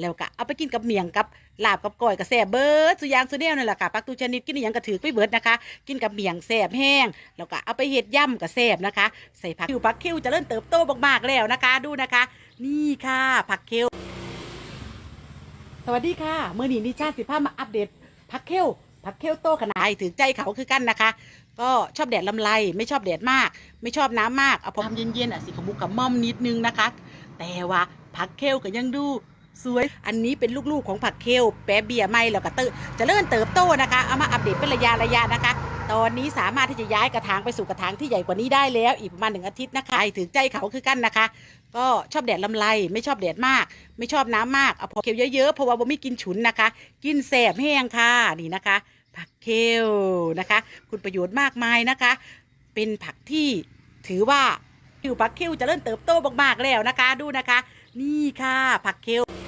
แล้วก็เอาไปกินกับเมียงกับลาบกับก้อยกับแซ่บเบิร์ดสุยางสุแนวนั่นแหละค่ะปักตูชนิดกินอย่างกระถือไปเบิร์ดนะคะ กินกับเมียงแซ่บแห้ง แล้วก็เอาไปเห็ดย่ำกับแซ่บนะคะ ใส่ผักคิวผักคิวจะเริ่มเติบโตมากๆแล้วนะคะ ดูนะคะ นี่ค่ะผักคิวสวัสดีค่ะเมื่อนี้นิชาสิภาพมาอัปเดตผักเคลผักเคลโตขนาดถึงใจเขาคือกันนะคะ ก็ชอบแดดลำไรไม่ชอบแดดมาก ไม่ชอบน้ำมากเอาพอทำเย็นๆอะสิขมุกกับม่อมนิดนึงนะคะ แต่ว่าผักเคลก็ยังดู สวย อันนี้เป็นลูกๆของผักเคลแปะเบียไม่แล้วก็เตเจะเริ่มเติบโตนะคะ เอามาอัปเดตเป็นระยะระยะนะคะ ตอนนี้สามารถที่จะย้ายกระถางไปสู่กระถางที่ใหญ่กว่านี้ได้แล้ว อีกประมาณหนึ่งอาทิตย์นะคะถึงใจเขาคือกันนะคะ ก็ชอบแดดลำไรไม่ชอบแดดมาก ไม่ชอบน้ำมากเอาพอเคียวเยอะๆเพราะว่าบ่มีกินฉุนนะคะ กินแสบแห้งค่ะนี่นะคะ ผักเคลนะคะ คุณประโยชน์มากมายนะคะ เป็นผักที่ถือว่าผิวผักเคลเจะเริ่มเติบโตมากๆแล้วนะคะ ดูนะคะ นี่ค่ะ ผักเคล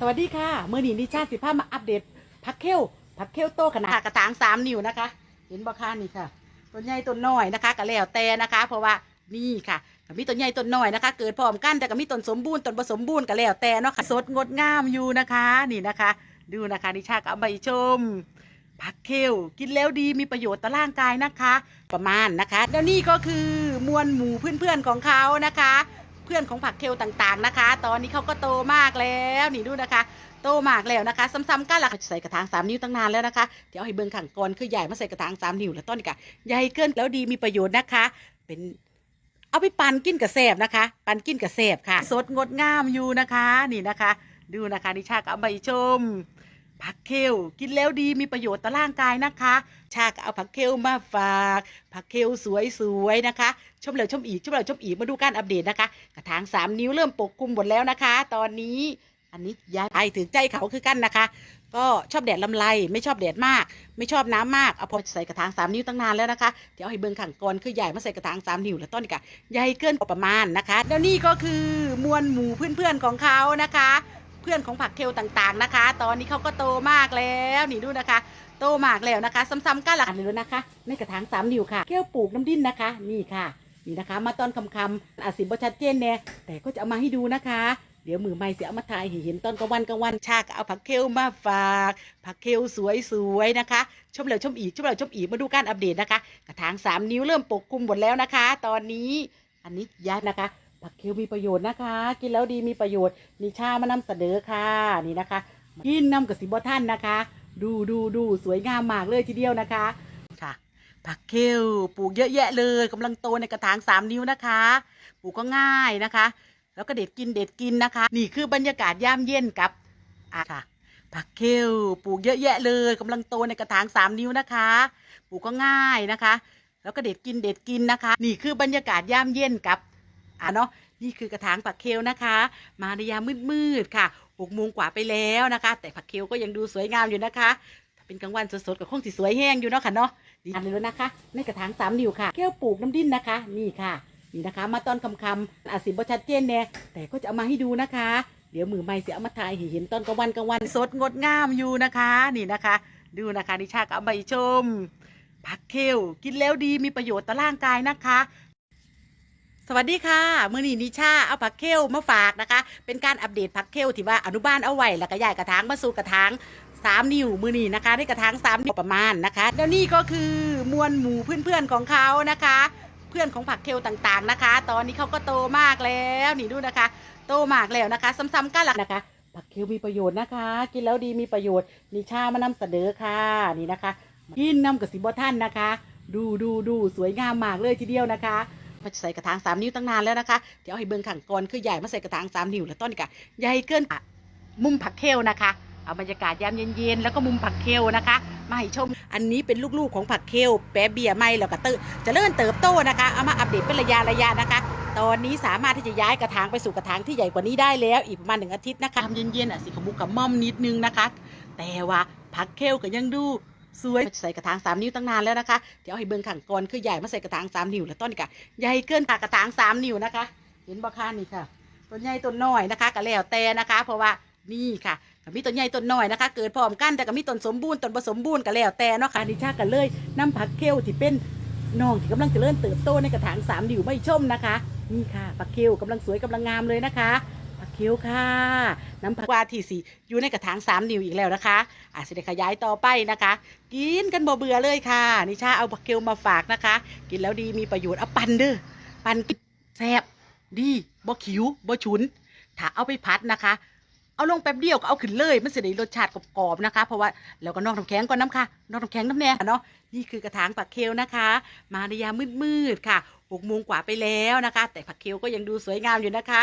สวัสดีค่ะเมื่อนี้นิชาสิภาพมาอัปเดตผักเคลผักเคลโตขนาดกระถางสามนิ้วนะคะ เห็นบ่ค่ะนี่ค่ะต้นใหญ่ต้นน้อยนะคะก็แล้วแต่นะคะ เพราะว่านี่ค่ะกมีต้นใหญ่ต้นน้อยนะคะ เกิดพร้อมกันแต่ก็มีต้นสมบูรณ์ต้นผสมบูรณ์ก็แล้วแต่เนาะค่ะสดงดงามอยู่นะคะนี่นะคะ ดูนะคะนิชาก็เอาไปชมผักเคลกินแล้วดีมีประโยชน์ต่อร่างกายนะคะ ประมาณนะคะ แล้วนี่ก็คือมวลหมู่เพื่อนๆของเขานะคะ เพื่อนของผักเคลต่างๆนะคะ ตอนนี้เขาก็โตมากแล้วนี่ดูนะคะ โตมากแล้วนะคะ ซ้ำๆกันล่ะใส่กระถางสามนิ้วตั้งนานแล้วนะคะเดี๋ยวให้เบิ่งขังก่อนคือใหญ่มาใส่กระถางสามนิ้วแล้วต้นนี้ก็ใหญ่เกินแล้วดีมีประโยชน์นะคะ เป็นเอาไปปั่นกินกับแสบนะคะ ปั่นกินกับแสบค่ะ สดงดงามอยู่นะคะ นี่นะคะ ดูนะคะนิชาก็เอาไปชม ผักเคลกินแล้วดีมีประโยชน์ต่อร่างกายนะคะ ชาก็เอาผักเคลมาฝาก ผักเคลสวยๆนะคะ ชมเหลยชมอีกชมเหลยชมอีกมาดูการอัปเดตนะคะ กระถางสามนิ้วเริ่มปกคลุมหมดแล้วนะคะ ตอนนี้อันนี้ยายไปถึงใจเขาคือกันนะคะ ก็ชอบแดดลำไรไม่ชอบแดดมาก ไม่ชอบน้ำมากเอาพอใส่กระถางสามนิ้วตั้งนานแล้วนะคะเดี๋ยวให้เบิ่งขังก่อนคือใหญ่มาใส่กระถางสามนิ้วแล้วต้นก็ใหญ่เกินประมาณนะคะแล้วนี่ก็คือมวลหมู่เพื่อนๆของเขานะคะ พื่อนของผักเคลต่างๆนะคะ ตอนนี้เขาก็โตมากแล้วนี่ดูนะคะ โตมากแล้วนะคะซ้ำๆกันหลักเลยนะคะในกระถางสามนิ้วค่ะแก้วปลูกน้ำดิ้นนะคะ นี่ค่ะ นี่นะคะ มาตอนคำๆอาจสิบชัดเจนแน่แต่ก็จะเอามาให้ดูนะคะเดี๋ยวมือไม่เสียเอามาถ่ายเห็นตอนกลางวันกลางวันชากเอาผักเคลมาฝาก ผักเคลสวยๆนะคะ ชมเลยชมอีกชมเลยชมอีกมาดูการอัปเดตนะคะ กระถางสามนิ้วเริ่มปกคลุมหมดแล้วนะคะ ตอนนี้อันนี้ย้ายนะคะ ผักเคลมีประโยชน์นะคะ กินแล้วดีมีประโยชน์นิชามานำเสนอค่ะนี่นะคะกินน้ำกับสิบท่านนะคะ ดูดูดูสวยงามมากเลยทีเดียวนะคะค่ะผักเคลปลูกเยอะแยะเลยกำลังโตในกระถางสามนิ้วนะคะ ปลูกก็ง่ายนะคะ แล้วก็เด็ดกินเด็ดกินนะคะ นี่คือบรรยากาศยามเย็นกับอะค่ะผักเคลปลูกเยอะแยะเลยกำลังโตในกระถางสามนิ้วนะคะ ปลูกก็ง่ายนะคะ แล้วก็เด็ดกินเด็ดกินนะคะ นี่คือบรรยากาศยามเย็นกับ อะเนาะนี่คือกระถางผักเคลนะคะ มาในยามมืดๆค่ะหกโมงกว่าไปแล้วนะคะ แต่ผักเคลก็ยังดูสวยงามอยู่นะคะถ้าเป็นกลางวันสดๆก็คงสิสวยแห้งอยู่เนาะค่ะเนาะดีอันนี้แล้วนะคะในกระถางสามนิ้วค่ะแก้วปลูกน้ำดิ้นนะคะ นี่ค่ะนี่นะคะ มาตอนคำๆอาจสิบ่ชัดเจนแน่แต่ก็จะเอามาให้ดูนะคะ เดี๋ยวมือไม่เสียเอามาถ่ายเห็นตอนกลางวันกลางวันสดงดงามอยู่นะคะ นี่นะคะ ดูนะคะนิชาก็เอาไปชมผักเคลกินแล้วดีมีประโยชน์ต่อร่างกายนะคะ สวัสดีค่ะมือนี้นิชาเอาผักเคลมาฝากนะคะ เป็นการอัปเดตผักเคลที่ว่าอนุบาลเอาไว้แล้วก็ย้ายกระถางมาสู่กระถางสามนิ้วมือนี้นะคะได้กระถางสามนิ้วประมาณนะคะ แล้วนี่ก็คือมวลหมู่เพื่อนๆของเขานะคะ เพื่อนของผักเคลต่างๆนะคะ ตอนนี้เขาก็โตมากแล้วนี่ดูนะคะ โตมากแล้วนะคะ ซ้ำๆกันลักนะคะผักเคลมีประโยชน์นะคะ กินแล้วดีมีประโยชน์นิชามานำเสนอค่ะนี่นะคะกินน้ำกับสิบท่านนะคะ ดูดูดูสวยงามมากเลยทีเดียวนะคะ พอใส่กระถางสามนิ้วตั้งนานแล้วนะคะ เดี๋ยวให้เบิ่งขังก่อนคือใหญ่มาใส่กระถางสามนิ้วแล้วต้นก็ใหญ่เกินมุมผักเคลนะคะเอาบรรยากาศยามเย็นๆแล้วก็มุมผักเคลนะคะ มาให้ชม อันนี้เป็นลูกๆของผักเคลแปะเบียร์ไม่แล้วก็เตเจะเริ่มเติบโตนะคะเอามาอัปเดตเป็นระยะระยะนะคะ ตอนนี้สามารถที่จะย้ายกระถางไปสู่กระถางที่ใหญ่กว่านี้ได้แล้ว อีกประมาณหนึ่งอาทิตย์นะคะทำเย็นๆอะสิขมุกกับม่อมนิดนึงนะคะ แต่ว่าผักเคลก็ยังดู สวยใส่กระถางสามนิ้วตั้งนานแล้วนะคะเดี๋ยวให้เบิ่งขังก่อนคือใหญ่มาใส่กระถางสามนิ้วแล้วต้นนี้ก็ใหญ่เกินกระถางสามนิ้วนะคะ เห็นบ่ค่ะนี่ค่ะต้นใหญ่ต้นน้อยนะคะก็แล้วแต่นะคะ เพราะว่านี่ค่ะก็มีต้นใหญ่ต้นน้อยนะคะ เกิดพร้อมกันแต่ก็มีต้นสมบูรณ์ต้นผสมบูรณ์ก็แล้วแต่เนาะค่ะดิชากันเลยน้ำผักเคลที่เป็นน้องที่กำลังเจะเริ่เติบโตในกระถางสามนิ้วไม่ชมนะคะ นี่ค่ะผักเคลกำลังสวยกำลังงามเลยนะคะ เคเคี้ยวค่ะ น้ำผักวาที่สีอยู่ในกระถางสามนิ้วอีกแล้วนะคะอาจจะขยายต่อไปนะคะ กินกันบ่เบื่อเลยค่ะ นิชาเอาผักเคี้ยวมาฝากนะคะ กินแล้วดีมีประโยชน์เอาปั่นเด้อปั่นกินแซ่บดีบ่ขิวบ่ฉุน ถ้าเอาไปพัดนะคะเอาลงแป๊บเดียวก็เอาขึ้นเลยมันจะได้รสชาติกรอบๆนะคะ เพราะว่าแล้วก็นอกน้ำแข็งก่อนน้ำค่ะนอกน้ำแข็งน้ำแน่เนาะนี่คือกระถางผักเคลนะคะ มาในยามมืดๆค่ะหกโมงกว่าไปแล้วนะคะ แต่ผักเคลก็ยังดูสวยงามอยู่นะคะ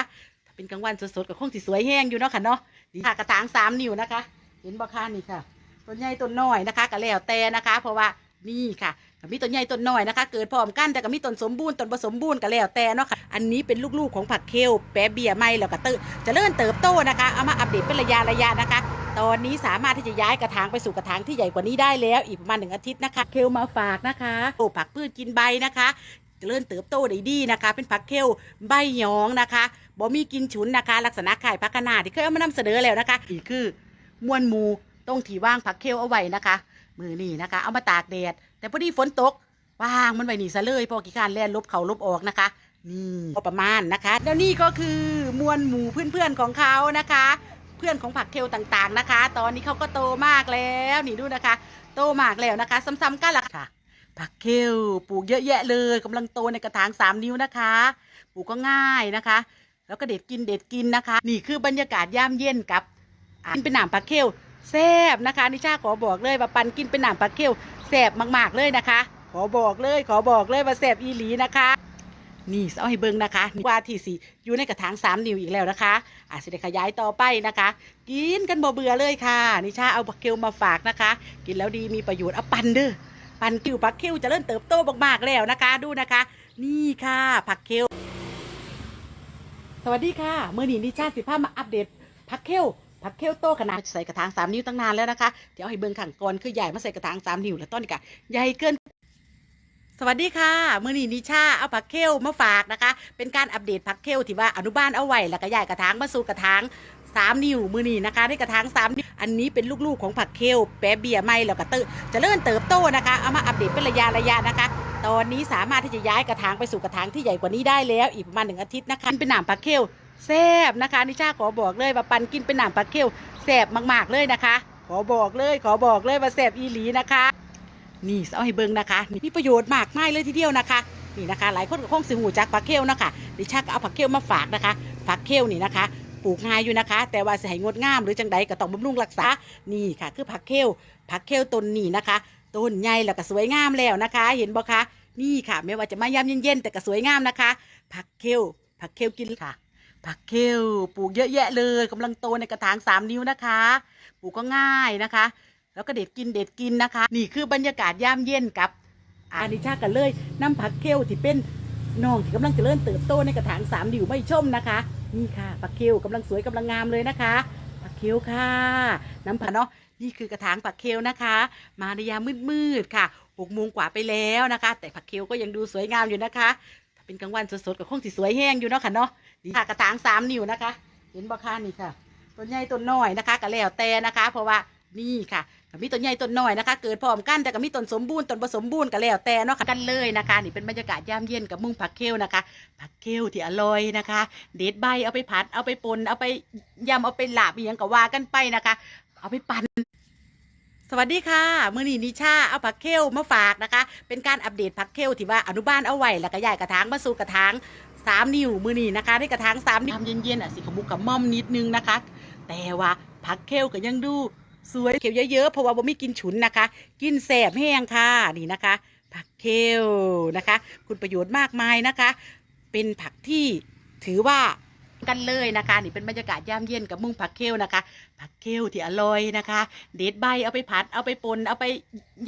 เป็นกลางวันสดๆก็คงสิสวยแห้งอยู่เนาะค่ะเนาะนี่ค่ะกระถางสามนิ้วนะคะ เห็นบ่คะนี่ค่ะต้นใหญ่ต้นน้อยนะคะก็แล้วแต่นะคะ เพราะว่านี่ค่ะก็มีต้นใหญ่ต้นน้อยนะคะ เกิดพร้อมกันแต่ก็มีต้นสมบูรณ์ต้นผสมบูรณ์ก็แล้วแต่เนาะค่ะอันนี้เป็นลูกๆของผักเคลแปะเบียร์ไม่แล้วก็เติจะเริ่มเติบโตนะคะเอามาอัปเดตเป็นระยะระยะนะคะ ตอนนี้สามารถที่จะย้ายกระถางไปสู่กระถางที่ใหญ่กว่านี้ได้แล้ว อีกประมาณหนึ่งอาทิตย์นะคะ เคลมาฝากนะคะโอ้ผักพืชกินใบนะคะเจริญเติบโตได้ดีนะคะ เป็นผักเคลใบหยองนะคะ บ่มีกินฉุนนะคะ ลักษณะคล้ายผักคะนาที่เคยเอามานำเสนอแล้วนะคะอีกคือมวลหมูตรงที่ว่างผักเคลเอาไว้นะคะ มือนี่นะคะ เอามาตากแดดแต่พอดีฝนตกว่างมันไว้นี่ซะเลยพอกี่การแล่นลบเขาลบออกนะคะ นี่พอประมาณนะคะ แล้วนี่ก็คือมวลหมูเพื่อนๆของเขานะคะ เพื่อนของผักเคลต่างๆนะคะ ตอนนี้เขาก็โตมากแล้วนี่ดูนะคะ โตมากแล้วนะคะ ซ้ำๆกันละค่ะผักเคลปลูกเยอะแยะเลยกำลังโตในกระถางสามนิ้วนะคะ ปลูกก็ง่ายนะคะ แล้วก็เด็ดกินเด็ดกินนะคะ นี่คือบรรยากาศย่ามเย็นกับกินเป็นหนามผักเคลแซ่บนะคะนิชาขอบอกเลยว่าปันกินเป็นหนามผักเคลแซ่บมาก ๆเลยนะคะ ขอบอกเลย ขอบอกเลยว่าแซ่บอีหลีนะคะนี่เอาให้เบิ่งนะคะว่าที่สี่อยู่ในกระถางสามนิ้วอีกแล้วนะคะอาจจะได้ขยายต่อไปนะคะ กินกันบ่เบื่อเลยค่ะ นิชาเอาผักเคลมาฝากนะคะ กินแล้วดีมีประโยชน์เอาปันเด้อปันคิวผักเคลเจะเริ่มเติบโตมากๆแล้วนะคะ ดูนะคะ นี่ค่ะผักเคล สวัสดีค่ะเมื่อนี้นิชาสิพามาอัปเดตผักเคลผักเคลโตขนาดใส่กระถางสามนิ้วตั้งนานแล้วนะคะ เดี๋ยวเอาให้เบิ่งขังก่อนคือใหญ่มาใส่กระถางสามนิ้วแล้วต้นนี้กะใหญ่เกิน สวัสดีค่ะมื่อนี้นิชาเอาผักเคลมาฝากนะคะ เป็นการอัปเดตผักเคลที่ว่าอนุบาลเอาไว้แล้วก็ย้ายกระถางมาสู่กระถางสามนิ้วมือนี้นะคะได้กระถางสามนิ้วอันนี้เป็นลูกๆของผักเคลแปะเบียร์ไม่แล้วก็เติจะเริ่มเติบโตนะคะเอามาอัปเดตเป็นระยะระยะนะคะ ตอนนี้สามารถที่จะย้ายกระถางไปสู่กระถางที่ใหญ่กว่านี้ได้แล้ว อีกประมาณหนึ่งอาทิตย์นะคะเป็นหนามผักเคลแซ่บนะคะนิชาขอบอกเลยว่าปันกินเป็นหนามผักเคลแซ่บมาก ๆเลยนะคะ ขอบอกเลยขอบอกเลยว่าแซ่บอีหลีนะคะ นี่เอาให้เบิ่งนะคะมีประโยชน์มากมายเลยทีเดียวนะคะนี่นะคะ หลายคนก็คงสิหูจักผักเคลนะคะดิฉันก็เอาผักเคลมาฝากนะคะผักเคลนี่นะคะปลูกง่ายอยู่นะคะ แต่ว่าสิให้งดงามหรือจังใดก็ต้องบำรุงรักษานี่ค่ะ คือผักเคลผักเคลต้นนี่นะคะ ต้นใหญ่แล้วก็สวยงามแล้วนะคะ เห็นบ่คะนี่ค่ะ ไม่ว่าจะมายามเย็นๆแต่ก็สวยงามนะคะ ผักเคลผักเคลกินค่ะ ผักเคลปลูกเยอะแยะเลยกำลังโตในกระถางสามนิ้วนะคะ ปลูกก็ง่ายนะคะ แล้วก็เด็ดกินเด็ดกินนะคะ นี่คือบรรยากาศยามเย็นกับอานิชากันเลยน้ำผักเคลที่เป็นน้องที่กำลังจะเริญเติบโตในกระถางสามดิวไม่ชมนะคะ นี่ค่ะผักเคลกำลังสวยกำลังงามเลยนะคะผักเคลค่ะ น้ำผักเนาะ นี่คือกระถางผักเคลนะคะ มาในยามมืดๆค่ะหกโมงกว่าไปแล้วนะคะ แต่ผักเคลก็ยังดูสวยงามอยู่นะคะ ถ้าเป็นกลางวันสดๆก็คงสิสวยแห้งอยู่เนาะค่ะเนาะนี่ค่ะกระถางสามนิ้วนะคะ เห็นบ่คะนี่ค่ะต้นใหญ่ต้นน้อยนะคะก็แล้วแต่นะคะ เพราะว่านี่ค่ะก็มีต้นใหญ่ต้นน้อยนะคะ เกิดพร้อมกันแต่ก็มีต้นสมบูรณ์ต้นผสมบูรณ์ก็แล้วแต่เนาะค่ะกันเลยนะคะนี่เป็นบรรยากาศยามเย็นกับมุงผักเคลนะคะ ผักเคลที่อร่อยนะคะ เด็ดใบเอาไปผัดเอาไปปนเอาไปยำเอาไปหลาบอย่างก็ว่ากันไปนะคะ เอาไปปั่นสวัสดีค่ะ มือนีนิชาเอาผักเคลมาฝากนะคะ เป็นการอัปเดตผักเคลที่ว่าอนุบาลเอาไว้แล้วก็ย้ายกระถางมาสู่กระถางสามนิ้วมือนีนะคะได้กระถางสามนิ้วทำเย็นๆอะสิขมุกกับม่อมนิดนึงนะคะ แต่ว่าผักเคลก็ยังดูสวยเขียวเยอะๆเพราะว่าบ่มีกินฉุนนะคะ กินแสบแห้งค่ะนี่นะคะ ผักเคลนะคะ คุณประโยชน์มากมายนะคะ เป็นผักที่ถือว่า กันเลยนะคะนี่เป็นบรรยากาศยามเย็นกับมุงผักเคลนะคะ ผักเคลที่อร่อยนะคะ เด็ดใบเอาไปผัดเอาไปปนเอาไป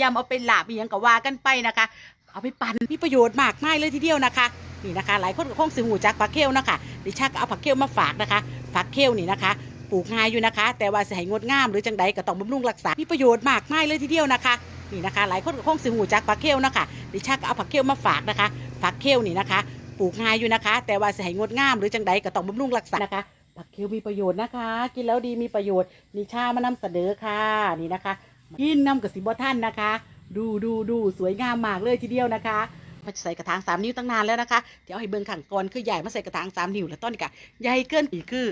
ยำเอาไปหลาบอย่างก็ว่ากันไปนะคะ เอาไปปั่นมีประโยชน์มากมายเลยทีเดียวนะคะนี่นะคะ หลายคนก็คงสิหูจักผักเคลนะคะดิฉันก็เอาผักเคลมาฝากนะคะผักเคลนี่นะคะปลูกง่ายอยู่นะคะ แต่ว่าสิให้งดงามหรือจังใดก็ต้องบำรุงรักษา มีประโยชน์มากมายเลยทีเดียวนะคะนี่นะคะ หลายคนก็คงสิหูจักผักเคลนะคะดิฉันก็เอาผักเคลมาฝากนะคะผักเคลนี่นะคะ ปลูกง่ายอยู่นะคะ แต่ว่าสิให้งดงามหรือจังใดก็ต้องบำรุงรักษานะคะผักเคลมีประโยชน์นะคะ กินแล้วดีมีประโยชน์นิชามานำเสนอค่ะนี่นะคะกินน้ำกับสิบท่านนะคะ ดูดูดูสวยงามมากเลยทีเดียวนะคะมาใส่กระถางสามนิ้วตั้งนานแล้วนะคะเดี๋ยวให้เบิ่งขังก่อนคือใหญ่มาใส่กระถางสามนิ้วแล้วต้นกะใหญ่เกินอีกคือ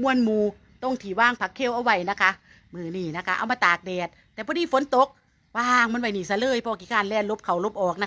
มวนหมูตรงที่ว่างผักเคลเอาไว้นะคะ มือนี่นะคะ เอามาตากแดดแต่พอดีฝนตกว่างมันไว้นี่ซะเลยพอกี่การแล่นลบเขาลบออกนะ